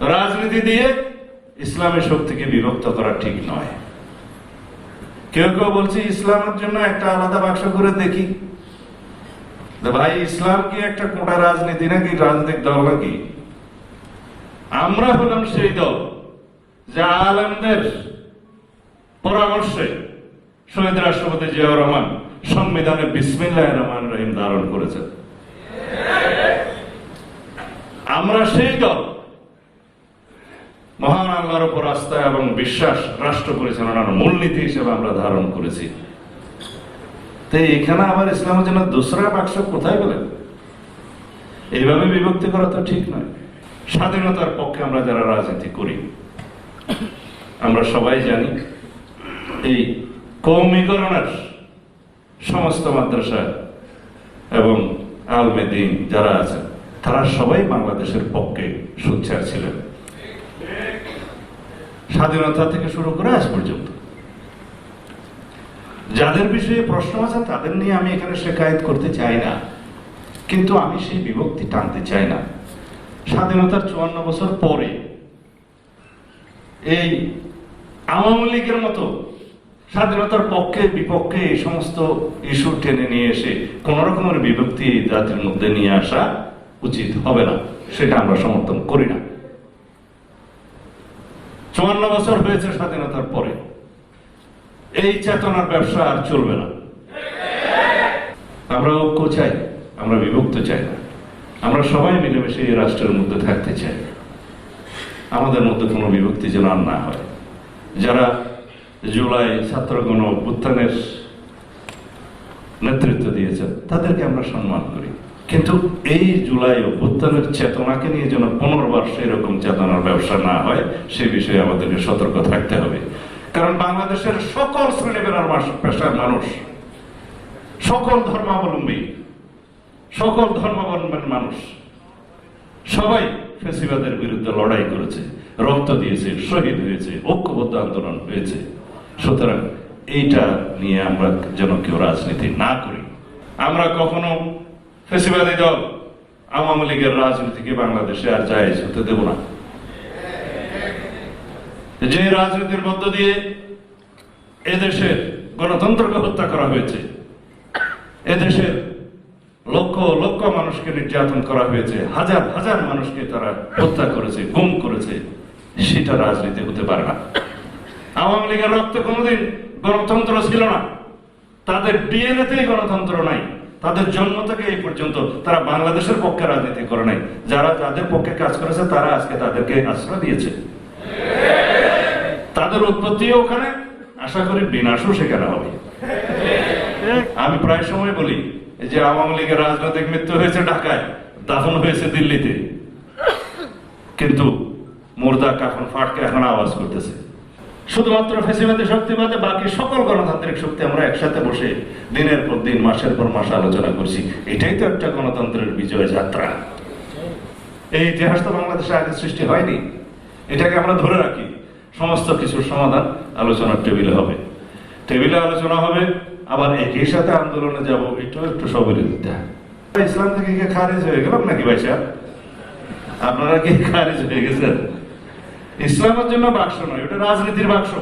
রাজনীতি দিয়ে ইসলামের শক্তিকে বিভক্ত করা ঠিক নয়। কেউ কেউ বলছে, ইসলামের জন্য একটা আলাদা বাক্স করে দেখি। ভাই, ইসলাম কি একটা কোটা রাজনীতি নাকি? রাজনৈতিক দল নাকি? আমরা হলাম সেই দল যা আলমদের পরামর্শে শহীদ রাষ্ট্রপতি জিয়াউর রহমান সংবিধানে বিসমিল্লাহ রহমান রহিম ধারণ করেছেন। আমরা সেই দল আল্লাহর উপর আস্থা এবং বিশ্বাস রাষ্ট্র পরিচালনার মূলনীতি হিসেবে আমরা ধারণ করেছি। তো এখানে আবার ইসলামের জন্য দোসরা বাক্স কোথায় গেলেন এইভাবে বিভক্তি করা তো ঠিক নয়। স্বাধীনতার পক্ষে আমরা যারা রাজনীতি করি, আমরা সবাই জানি, এই কৌমিকরণের সমস্ত মাদ্রাসা এবং আলমেদিন যারা আছেন, তারা সবাই বাংলাদেশের পক্ষে সোচ্চার ছিলেন। স্বাধীনতা থেকে শুরু করে আজ পর্যন্ত। যাদের বিষয়ে প্রশ্ন আছে, তাদের নিয়ে আমি এখানে শেখায়ত করতে চাই না। কিন্তু আমি সেই বিভক্তি টানতে চাই না। স্বাধীনতার চুয়ান্ন বছর পরে এই আওয়ামী লীগের মতো স্বাধীনতার পক্ষে বিপক্ষে এই সমস্ত ইস্যু টেনে নিয়ে এসে কোন রকমের বিভক্তি জাতির মধ্যে নিয়ে আসা উচিত হবে না। সেটা আমরা সমর্থন করি না। চুয়ান্ন বছর হয়েছে স্বাধীনতার পরে। এই চেতনার ব্যবসা আর চলবে না। আমরা ঐক্য চাই, আমরা বিভক্ত চাই না। আমরা সবাই মিলেমিশে এই রাষ্ট্রের মধ্যে থাকতে চাই। আমাদের মধ্যে কোনো বিভক্তি যেন আর না হয়। যারা জুলাই ছাত্রগণ অভ্যুত্থানের নেতৃত্ব দিয়েছেন, তাদেরকে আমরা সম্মান করি। কিন্তু এই জুলাই অভ্যুত্থানের চেতনাকে নিয়ে যেন পুনর্বার সেই রকম চেতনার ব্যবসা না হয়, সে বিষয়ে আমাদেরকে সতর্ক থাকতে হবে। কারণ বাংলাদেশের সকল শ্রেণি বেড়ার পেশার মানুষ। সকল ধর্মাবলম্বী, সকল ধর্মাবলম্বীর মানুষ। সবাই ফেসিবাদের বিরুদ্ধে লড়াই করেছে, রক্ত দিয়েছে, শহীদ হয়েছে, ঐক্যবদ্ধ আন্দোলন হয়েছে। সুতরাং এইটা নিয়ে আমরা যেন কেউ রাজনীতি না করি। আমরা কখনো ফেসিবাদী দল আওয়ামী লীগের রাজনীতিকে বাংলাদেশে আর জায়েজ হতে দেব না। যে রাজনীতির মধ্য দিয়ে এদেশের গণতন্ত্রকে হত্যা করা হয়েছে, এদেশের লক্ষ লক্ষ মানুষকে নির্যাতন করা হয়েছে, হাজার হাজার মানুষকে তারা হত্যা করেছে, গুম করেছে, সেটা রাজনীতি হতে পারে না। আওয়ামী লীগের রক্ত কোনোদিন গণতন্ত্র ছিল না। তাদের ডিএনএতেই গণতন্ত্র নাই। তাদের জন্ম থেকে এই পর্যন্ত তারা বাংলাদেশের পক্ষে রাজনীতি করে নাই। যারা যাদের পক্ষে কাজ করেছে, তারা আজকে তাদেরকে আশ্রয় দিয়েছে। তাদের উৎপত্তিও ওখানে। আশা করি বিনাশও সেখানে হবে। আমি প্রায় সময় বলি যে আওয়ামী লীগের রাজনৈতিক মৃত্যু হয়েছে ঢাকায়, দাফন হয়েছে দিল্লিতে। কিন্তু মুর্দা কাফন ফাটকে এখন আওয়াজ করতেছে। শুধুমাত্র ফেসিবাদী শক্তি বাদে বাকি সকল গণতান্ত্রিক শক্তি আমরা একসাথে বসে দিনের পর দিন, মাসের পর মাস আলোচনা করছি। এটাই তো একটা গণতন্ত্রের বিজয় যাত্রা। এই ইতিহাস তো বাংলাদেশে আগে সৃষ্টি হয়নি। এটাকে আমরা ধরে রাখি। সমস্ত কিছুর সমাধান আলোচনার টেবিলে হবে। টেবিলে আলোচনা হবে, আবার একই সাথে আন্দোলনে যাব, এটাও একটু সবিরোধিতা ইসলাম থেকে খারিজ হয়ে গেলাম নাকি ভাই আপনারা কি খারিজ হয়ে গেছেন? ইসলামের জন্য বাক্স নয় ওটা রাজনীতির বাক্স।